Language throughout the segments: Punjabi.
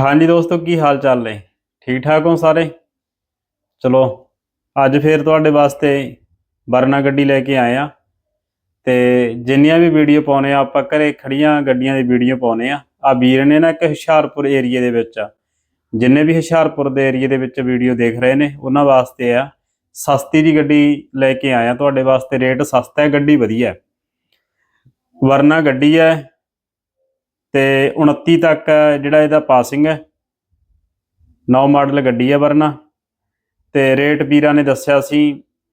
ਹਾਂਜੀ ਦੋਸਤੋ, ਕੀ ਹਾਲ ਚਾਲ ਨੇ? ਠੀਕ ਠਾਕ ਹੋ ਸਾਰੇ? ਚਲੋ, ਅੱਜ ਫੇਰ ਤੁਹਾਡੇ ਵਾਸਤੇ ਵਰਨਾ ਗੱਡੀ ਲੈ ਕੇ ਆਏ ਆ। ਤੇ ਜਿੰਨੀਆਂ ਵੀ ਵੀਡੀਓ ਪਾਉਨੇ ਆ, ਆਪਾਂ ਘਰੇ ਖੜੀਆਂ ਗੱਡੀਆਂ ਦੀ ਵੀਡੀਓ ਪਾਉਨੇ ਆ। ਆ ਵੀਰ ਨੇ ਨਾ ਇੱਕ ਹੁਸ਼ਿਆਰਪੁਰ ਏਰੀਏ ਦੇ ਵਿੱਚ ਆ। ਜਿੰਨੇ ਵੀ ਹੁਸ਼ਿਆਰਪੁਰ ਦੇ ਏਰੀਏ ਦੇ ਵਿੱਚ ਵੀਡੀਓ ਦੇਖ ਰਹੇ ਨੇ, ਉਹਨਾਂ ਵਾਸਤੇ ਆ ਸਸਤੀ ਜੀ ਗੱਡੀ ਲੈ ਕੇ ਆਇਆ ਤੁਹਾਡੇ ਵਾਸਤੇ ਰੇਟ ਸਸਤਾ ਹੈ, ਗੱਡੀ ਵਧੀਆ ਵਰਨਾ ਗੱਡੀ ਹੈ ਤੇ 29 ਤੱਕ ਜਿਹੜਾ ਇਹਦਾ ਪਾਸਿੰਗ ਹੈ, ਨੌ ਮਾਡਲ ਗੱਡੀ ਹੈ ਵਰਨਾ, ਤੇ ਰੇਟ ਵੀਰਾਂ ਨੇ ਦੱਸਿਆ ਸੀ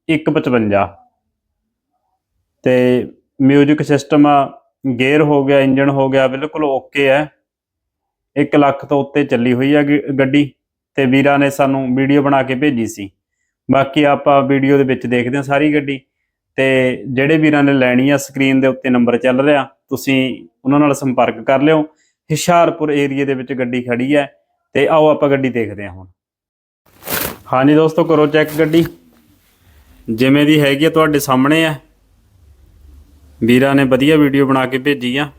155 ਤੇ 뮤직 ਸਿਸਟਮ ਆ ਗੇਅਰ ਹੋ ਗਿਆ ਇੰਜਨ ਹੋ ਗਿਆ, ਬਿਲਕੁਲ ਓਕੇ ਹੈ। 1 ਲੱਖ ਤੋਂ ਉੱਤੇ ਚੱਲੀ ਹੋਈ ਹੈ ਗੱਡੀ, ਤੇ ਵੀਰਾਂ ਨੇ ਸਾਨੂੰ ਵੀਡੀਓ ਬਣਾ ਕੇ ਭੇਜੀ ਸੀ। ਬਾਕੀ ਆਪਾਂ ਵੀਡੀਓ ਦੇ ਵਿੱਚ ਦੇਖਦੇ ਹਾਂ ਸਾਰੀ ਗੱਡੀ। ਤੇ ਜਿਹੜੇ ਵੀਰਾਂ ਨੇ ਲੈਣੀ ਆ ਸਕਰੀਨ ਦੇ ਉੱਤੇ ਨੰਬਰ ਚੱਲ ਰਿਹਾ, ਤੁਸੀਂ ਉਹਨਾਂ ਨਾਲ ਸੰਪਰਕ ਕਰ ਲਿਓ। ਹੁਸ਼ਿਆਰਪੁਰ ਏਰੀਏ ਦੇ ਵਿੱਚ ਗੱਡੀ ਖੜੀ ਹੈ ਤੇ ਆਓ ਆਪਾਂ ਗੱਡੀ ਦੇਖਦੇ ਹਾਂ ਹੁਣ। ਹਾਂਜੀ ਦੋਸਤੋ, ਕਰੋ ਚੈੱਕ ਗੱਡੀ। ਜਿਵੇਂ ਦੀ ਹੈਗੀ ਆ ਤੁਹਾਡੇ ਸਾਹਮਣੇ ਆ। ਵੀਰਾਂ ਨੇ ਵਧੀਆ ਵੀਡੀਓ ਬਣਾ ਕੇ ਭੇਜੀ ਆ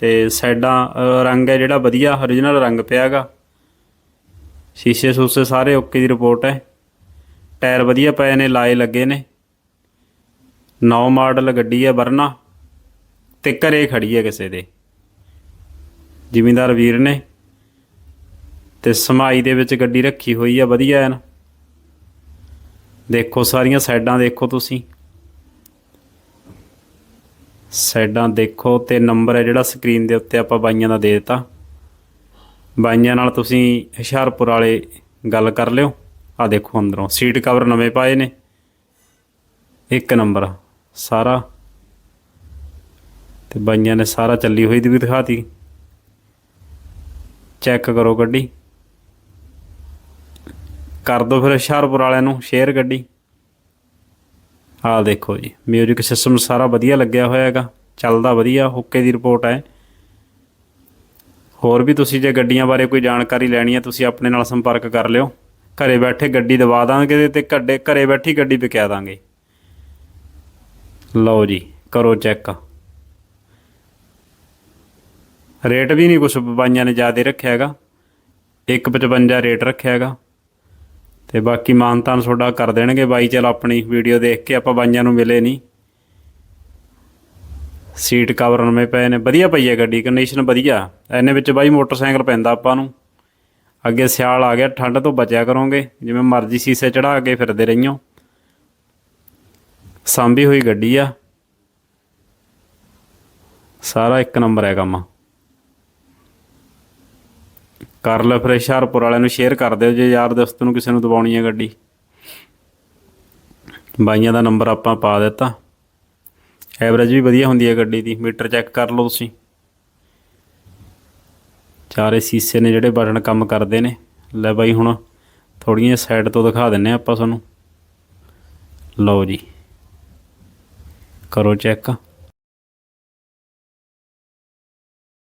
ਤੇ ਸਾਈਡਾਂ ਰੰਗ ਹੈ ਜਿਹੜਾ ਵਧੀਆ origignal ਰੰਗ ਪਿਆਗਾ। ਸ਼ੀਸ਼ੇ ਸੂਸੇ ਸਾਰੇ ਓਕੇ ਦੀ ਰਿਪੋਰਟ ਹੈ। ਟਾਇਰ ਵਧੀਆ ਪਏ ਨੇ, ਲਾਏ ਲੱਗੇ ਨੇ। ਨੌ ਮਾਡਲ ਗੱਡੀ ਹੈ ਵਰਨਾ ਤੇ ਘਰੇ ਖੜੀ ਹੈ ਕਿਸੇ ਦੇ। ਜ਼ਿਮੀਂਦਾਰ ਵੀਰ ਨੇ ਤੇ ਸਮਾਈ ਦੇ ਵਿੱਚ ਗੱਡੀ ਰੱਖੀ ਹੋਈ ਆ, ਵਧੀਆ ਐਨ। ਦੇਖੋ ਸਾਰੀਆਂ ਸਾਈਡਾਂ ਦੇਖੋ ਤੁਸੀਂ। ਸਾਈਡਾਂ ਦੇਖੋ ਤੇ ਨੰਬਰ ਹੈ ਜਿਹੜਾ ਸਕਰੀਨ ਦੇ ਉੱਤੇ ਆਪਾਂ ਬਾਈਆਂ ਦਾ ਦੇ ਦਿੱਤਾ। ਬਾਈਆਂ ਨਾਲ ਤੁਸੀਂ ਹੁਸ਼ਿਆਰਪੁਰ ਵਾਲੇ ਗੱਲ ਕਰ ਲਿਓ। ਆ ਦੇਖੋ ਅੰਦਰੋਂ ਸੀਟ ਕਵਰ ਨਵੇਂ ਪਾਏ ਨੇ। ਇੱਕ ਨੰਬਰ ਸਾਰਾ। ਤੇ ਬਾਈਆਂ ਨੇ ਸਾਰਾ ਚੱਲੀ ਹੋਈ ਦੀ ਵੀ ਦਿਖਾਤੀ। ਚੈੱਕ ਕਰੋ ਗੱਡੀ। ਕਰ ਦਿਓ ਫਿਰ ਹੁਸ਼ਿਆਰਪੁਰ ਵਾਲਿਆਂ ਨੂੰ, ਸ਼ੇਅਰ ਗੱਡੀ। ਆਹ ਦੇਖੋ ਜੀ ਮਿਊਜ਼ਿਕ ਸਿਸਟਮ ਸਾਰਾ ਵਧੀਆ ਲੱਗਿਆ ਹੋਇਆ ਹੈਗਾ। ਚੱਲਦਾ ਵਧੀਆ, ਓਕੇ ਦੀ ਰਿਪੋਰਟ ਹੈ। ਹੋਰ ਵੀ ਤੁਸੀਂ ਜੇ ਗੱਡੀਆਂ ਬਾਰੇ ਕੋਈ ਜਾਣਕਾਰੀ ਲੈਣੀ ਹੈ, ਤੁਸੀਂ ਆਪਣੇ ਨਾਲ ਸੰਪਰਕ ਕਰ ਲਿਓ। ਘਰੇ ਬੈਠੇ ਗੱਡੀ ਦਵਾ ਦਾਂਗੇ ਤੇ ਘੱਡੇ ਘਰੇ ਬੈਠੀ ਗੱਡੀ ਵਿਕਿਆ ਦਾਂਗੇ। ਲਓ ਜੀ, ਕਰੋ ਚੈੱਕ। ਰੇਟ ਵੀ ਨਹੀਂ ਕੁਛ ਬਾਈਆਂ ਨੇ ਜ਼ਿਆਦਾ ਰੱਖਿਆ ਹੈਗਾ। 155 ਰੇਟ ਰੱਖਿਆ ਹੈਗਾ। ਤੇ ਬਾਕੀ ਮਾਨਤਾਨ ਤੁਹਾਡਾ ਕਰ ਦੇਣਗੇ। ਬਾਈ ਚਲ ਆਪਣੀ ਵੀਡੀਓ ਦੇਖ ਕੇ ਆਪਾਂ ਬਾਈਆਂ ਨੂੰ ਮਿਲੇ ਨਹੀਂ। ਸੀਟ ਕਵਰ ਨਵੇਂ ਪਏ ਨੇ। ਵਧੀਆ ਪਈ ਹੈ ਗੱਡੀ ਕੰਡੀਸ਼ਨ ਵਧੀਆ। ਐਨੇ ਵਿੱਚ ਬਾਈ ਮੋਟਰਸਾਈਕਲ ਪੈਂਦਾ ਆਪਾਂ ਨੂੰ। ਅੱਗੇ ਸਿਆਲ ਆ ਗਿਆ, ਠੰਡ ਤੋਂ ਬਚਿਆ ਕਰੋਗੇ। ਜਿਵੇਂ ਮਰਜ਼ੀ ਸੀਸੇ ਚੜਾ ਕੇ ਫਿਰਦੇ ਰਹੀਓ। ਸਾਂਭੀ ਹੋਈ ਗੱਡੀ ਆ। ਸਾਰਾ ਇੱਕ ਨੰਬਰ ਹੈ ਕੰਮ। ਕਰ ਲੈ ਫਿਰ ਹੁਸ਼ਿਆਰਪੁਰ ਵਾਲਿਆਂ ਨੂੰ ਸ਼ੇਅਰ ਕਰ ਦਿਓ, ਜੇ ਯਾਰ ਦੋਸਤ ਨੂੰ ਕਿਸੇ ਨੂੰ ਦਬਾਉਣੀ ਹੈ ਗੱਡੀ। ਬਾਈਆਂ ਦਾ ਨੰਬਰ ਆਪਾਂ ਪਾ ਦਿੱਤਾ। ਐਵਰੇਜ ਵੀ ਵਧੀਆ ਹੁੰਦੀ ਹੈ ਗੱਡੀ ਦੀ, ਮੀਟਰ ਚੈੱਕ ਕਰ ਲਓ ਤੁਸੀਂ। ਚਾਰੇ ਸੀਸੇ ਨੇ ਜਿਹੜੇ ਬਟਨ ਕੰਮ ਕਰਦੇ ਨੇ। ਲੈ ਬਾਈ ਹੁਣ ਥੋੜੀਆਂ ਸਾਈਡ ਤੋਂ ਦਿਖਾ ਦਿੰਨੇ ਆਪਾਂ ਤੁਹਾਨੂੰ। ਲਓ ਜੀ। ਕਰੋ ਚੈੱਕ